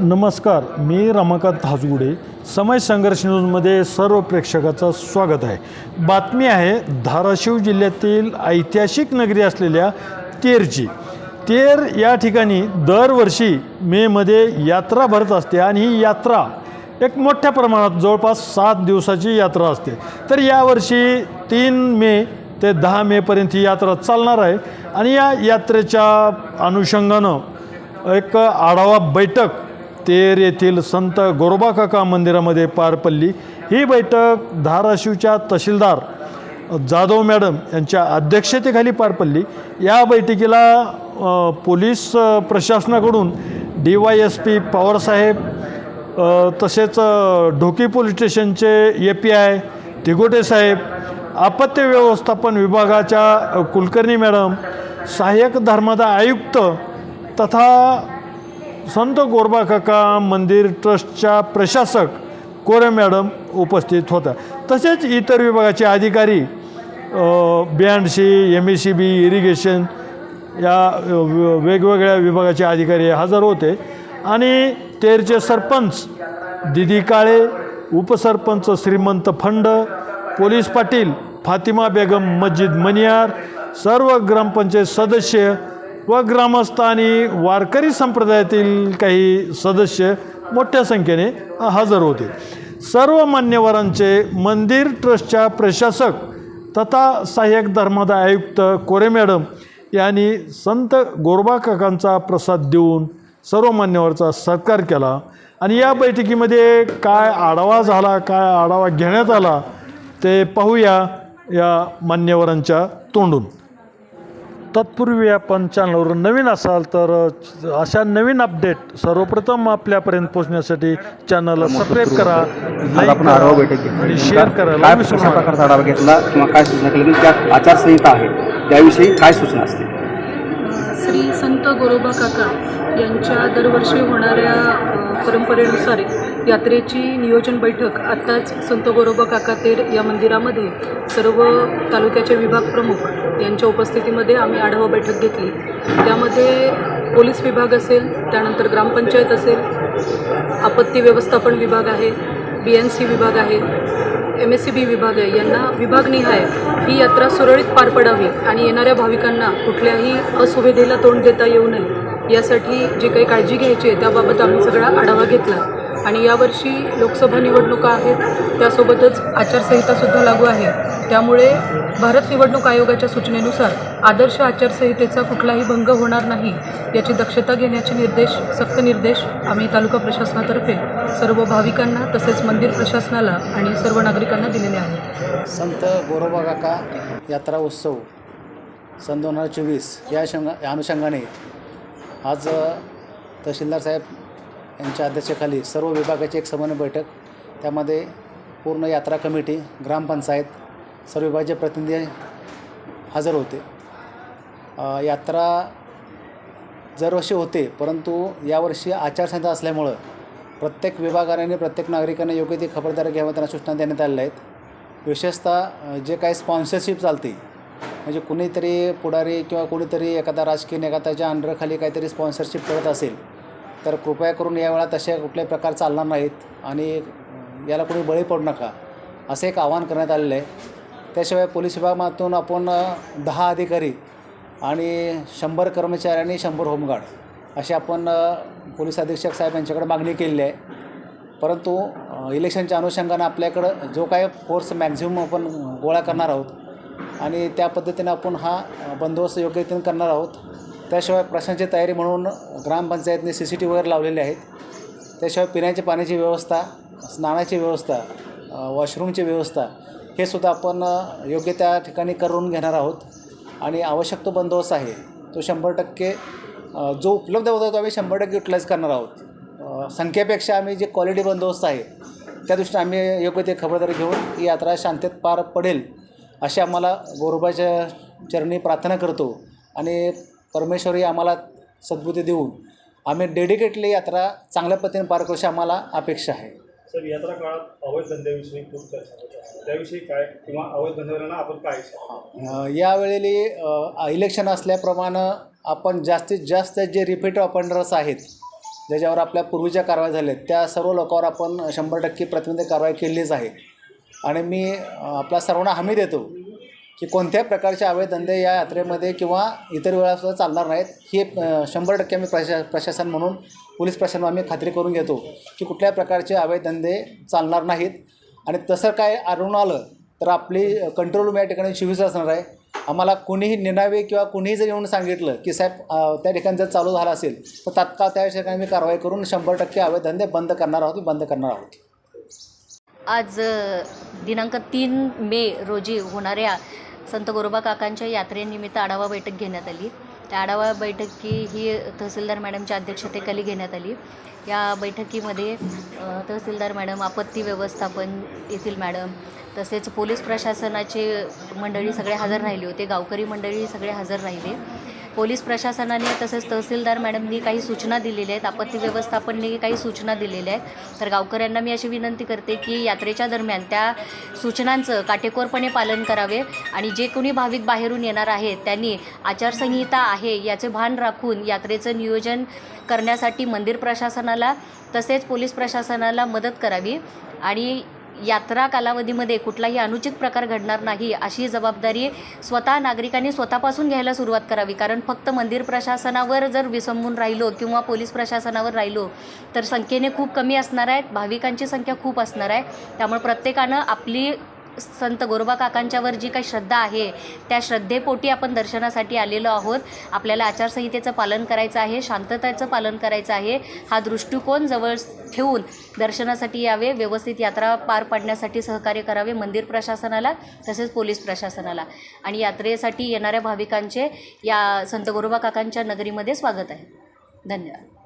नमस्कार मी रमाकांत हाजगुडे. समय संघर्ष न्यूजमध्ये सर्व प्रेक्षकाचं स्वागत आहे. बातमी आहे धाराशिव जिल्ह्यातील ऐतिहासिक नगरी असलेल्या तेरची. तेर या ठिकाणी दरवर्षी मेमध्ये यात्रा भरत असते आणि ही यात्रा एक मोठ्या प्रमाणात जवळपास सात दिवसाची यात्रा असते. तर यावर्षी तीन मे ते दहा मेपर्यंत ही यात्रा चालणार आहे. आणि या यात्रेच्या अनुषंगानं एक आढावा बैठक तेर येथील संत गोरोबा काका मंदिरामध्ये पार पडली. ही बैठक धाराशिवच्या तहसीलदार जाधव मॅडम यांच्या अध्यक्षतेखाली पार पडली. या बैठकीला पोलीस प्रशासनाकडून डी वाय एस पी पवारसाहेब तसेच ढोकी पोलीस स्टेशनचे ए पी आय तिगोटे साहेब आपत्ती व्यवस्थापन विभागाच्या कुलकर्णी मॅडम सहाय्यक धर्मादा आयुक्त तथा संत गोरबा काका मंदिर ट्रस्टच्या प्रशासक कोरे मॅडम उपस्थित होत्या. तसेच इतर विभागाचे अधिकारी B M A C B irrigation या वेगवेगळ्या विभागाचे अधिकारी हजर होते. आणि तेरचे सरपंच दिदी काळे उपसरपंच श्रीमंत फंड पोलीस पाटील फातिमा बेगम मस्जिद मनियार सर्व ग्रामपंचायत सदस्य व ग्रामस्थ आणि वारकरी संप्रदायातील काही सदस्य मोठ्या संख्येने हजर होते. सर्व मान्यवरांचे मंदिर ट्रस्टच्या प्रशासक तथा सहाय्यक धर्मादाय आयुक्त कोरे मॅडम यांनी संत गोरबा काकांचा प्रसाद देऊन सर्व मान्यवरचा सत्कार केला. आणि या बैठकीमध्ये काय आढावा झाला काय आढावा घेण्यात आला ते पाहूया या मान्यवरांच्या तोंडून. तत्पूर्वी आपण चॅनलवर नवीन असाल तर अशा नवीन अपडेट सर्वप्रथम आपल्यापर्यंत पोहोचण्यासाठी चॅनलला सबस्क्राईब करा आज लाईक आपण आढावा करा. आणि शेअर विसरू कशा प्रकारचा आढावा घेतला किंवा काय सूचना केली? की त्यात आचारसंहिता आहे त्याविषयी काय सूचना असतील? श्री संत गोरोबा काका यांच्या दरवर्षी होणाऱ्या परंपरेनुसार यात्रेची नियोजन बैठक आत्ताच संत गोरोबा काकातेर या मंदिरामध्ये सर्व तालुक्याचे विभाग प्रमुख यांच्या उपस्थितीमध्ये आम्ही आढावा बैठक घेतली. त्यामध्ये पोलीस विभाग असेल त्यानंतर ग्रामपंचायत असेल आपत्ती व्यवस्थापन विभाग आहे बी एन सी विभाग आहे एम एस सी बी विभाग आहे यांना विभागनिहाय ही यात्रा सुरळीत पार पडावी आणि येणाऱ्या भाविकांना कुठल्याही असुविधेला तोंड देता येऊ नये यासाठी जी काही काळजी घ्यायची आहे त्याबाबत आम्ही सगळा आढावा घेतला. आणि यावर्षी लोकसभा निवडणुका आहेत त्यासोबतच आचारसंहितासुद्धा लागू आहे. त्यामुळे भारत निवडणूक आयोगाच्या सूचनेनुसार आदर्श आचारसंहितेचा कुठलाही भंग होणार नाही याची दक्षता घेण्याचे निर्देश सक्त निर्देश आम्ही तालुका प्रशासनातर्फे सर्व भाविकांना तसेच मंदिर प्रशासनाला आणि सर्व नागरिकांना दिलेले आहेत. संत गोरोबा काका यात्रा उत्सव सन दोन हजार चोवीस या शंगा या अनुषंगाने आज तहसीलदार साहेब यांच्या अध्यक्षतेखाली सर्व विभागाची एक समन्वय बैठक. त्यामध्ये पूर्ण यात्रा कमिटी ग्रामपंचायत सर्व विभागाचे प्रतिनिधी हजर होते. यात्रा दरवर्षी होते परंतु यावर्षी आचारसंहिता असल्यामुळं प्रत्येक विभागाने आणि प्रत्येक नागरिकाने योग्य ती खबरदारी घ्यावी त्यांना सूचना देण्यात आलेल्या आहेत. विशेषतः जे काही स्पॉन्सरशिप चालते म्हणजे कुणीतरी पुढारी किंवा कुणीतरी एखादा राजकीय एखाद्याच्या अंडरखाली काहीतरी स्पॉन्सरशिप करत असेल तर कृपया करून या वेळा तशा कुठल्याही प्रकार चालणार नाहीत आणि याला कोणी बळी पडू नका असं एक आवाहन करण्यात आलेलं आहे. त्याशिवाय पोलीस विभागातून आपण दहा अधिकारी आणि शंभर कर्मचारी आणि शंभर होमगार्ड अशी आपण पोलीस अधीक्षक साहेब यांच्याकडे मागणी केलेली आहे. परंतु इलेक्शनच्या अनुषंगानं आपल्याकडं जो काय फोर्स मॅक्झिमम आपण गोळा करणार आहोत आणि त्या पद्धतीनं आपण हा बंदोबस्त योग्य करणार आहोत. त्याशिवाय प्रशासनाची तयारी म्हणून ग्रामपंचायतने सी सी टी वगैरे लावलेले आहेत. त्याशिवाय पिण्याच्या पाण्याची व्यवस्था स्नानाची व्यवस्था वॉशरूमची व्यवस्था हे सुद्धा आपण योग्य त्या ठिकाणी करून घेणार आहोत. आणि आवश्यक तो बंदोबस्त आहे तो शंभर टक्के जो उपलब्ध होता तो आम्ही शंभर टक्के युटिलाईज करणार आहोत. संख्येपेक्षा आम्ही जे क्वालिटी बंदोबस्त आहे त्या दृष्टीने आम्ही योग्य ते खबरदारी घेऊन ही यात्रा शांततेत पार पडेल अशी आम्हाला गोरोबाच्या चरणी प्रार्थना करतो. आणि परमेश्वरी आम्हाला सद्बुद्धी देऊन आम्ही डेडिकेटली यात्रा चांगल्या पद्धतीने पार करू आम्हाला अपेक्षा आहे. सर यात्रा काळात अवैध धंद्याविषयी खूप चर्चा त्याविषयी काय किंवा अवैध धंद्यावाल्यांना आपण काय अ, इलेक्शन असल्याप्रमाणे आपण जास्तीत जास्त जे रिपीट ऑफेंडर्स आहेत ज्याच्यावर आपल्या पूर्वीच्या कारवाई झाल्या त्या सर्व लोकांवर आपण शंभर टक्के प्रतिबंध कारवाई केलीच आहे. आणि मी आपल्या सर्वांना हमी देतो की कोणत्याही प्रकारचे अवैध धंदे या यात्रेमध्ये किंवा इतर वेळासुद्धा चालणार नाहीत. हे शंभर टक्के आम्ही प्रशा प्रशासन म्हणून पोलीस प्रशासन आम्ही खात्री करून घेतो की कुठल्याही प्रकारचे अवैध धंदे चालणार नाहीत. आणि तसं काय आढळून आलं तर आपली कंट्रोल रूम या ठिकाणी चोवीस असणार आहे. आम्हाला कोणीही निनावे किंवा कुणीही जर येऊन सांगितलं की साहेब त्या ठिकाणी जर चालू झाला असेल तर तात्काळ त्या ठिकाणी आम्ही कारवाई करून शंभर टक्के अवैध धंदे बंद करणार आहोत बंद करणार आहोत. आज दिनांक तीन मे रोजी होणाऱ्या संत गोरोबा काकांच्या यात्रेनिमित्त आढावा बैठक घेण्यात आली. त्या आढावा बैठकी ही तहसीलदार मॅडमच्या अध्यक्षतेखाली घेण्यात आली. या बैठकीमध्ये तहसीलदार मॅडम आपत्ती व्यवस्थापन येथील मॅडम तसेच पोलीस प्रशासनाचे मंडळी सगळे हजर राहिले होते. गावकरी मंडळी सगळे हजर राहिले. पोलीस प्रशासनाने तसेच तहसीलदार मॅडमनी काही सूचना दिलेल्या आहेत. आपत्ती व्यवस्थापनने काही सूचना दिलेल्या आहेत. तर गावकऱ्यांना मी अशी विनंती करते की यात्रेच्या दरम्यान त्या सूचनांचं काटेकोरपणे पालन करावे आणि जे कोणी भाविक बाहेरून येणार आहेत त्यांनी आचारसंहिता आहे याचे भान राखून यात्रेचं नियोजन करण्यासाठी मंदिर प्रशासनाला तसेच पोलीस प्रशासनाला मदत करावी आणि यात्रा कालावधीमध्ये कुठलाही अनुचित प्रकार घडणार नाही अशी जबाबदारी स्वतः नागरिकांनी स्वतःपासून घ्यायला सुरुवात करावी. कारण फक्त मंदिर प्रशासनावर जर विसंबून राहिलो किंवा पोलीस प्रशासनावर राहिलो तर संख्येने खूप कमी असणार आहेत भाविकांची संख्या खूप असणार आहे. त्यामुळे प्रत्येकानं आपली संत गोरोबा काकांच्यावर जी काही श्रद्धा आहे त्या श्रद्धेपोटी आपण दर्शनासाठी आलेलो आहोत. आपल्याला आचारसंहितेचं पालन करायचं आहे शांततेचं पालन करायचं आहे. हा दृष्टिकोन जवळ ठेवून दर्शनासाठी यावे व्यवस्थित यात्रा पार पाडण्यासाठी सहकार्य करावे मंदिर प्रशासनाला तसेच पोलीस प्रशासनाला. आणि यात्रेसाठी येणाऱ्या भाविकांचे या संत गोरोबा काकांच्या नगरीमध्ये स्वागत आहे. धन्यवाद.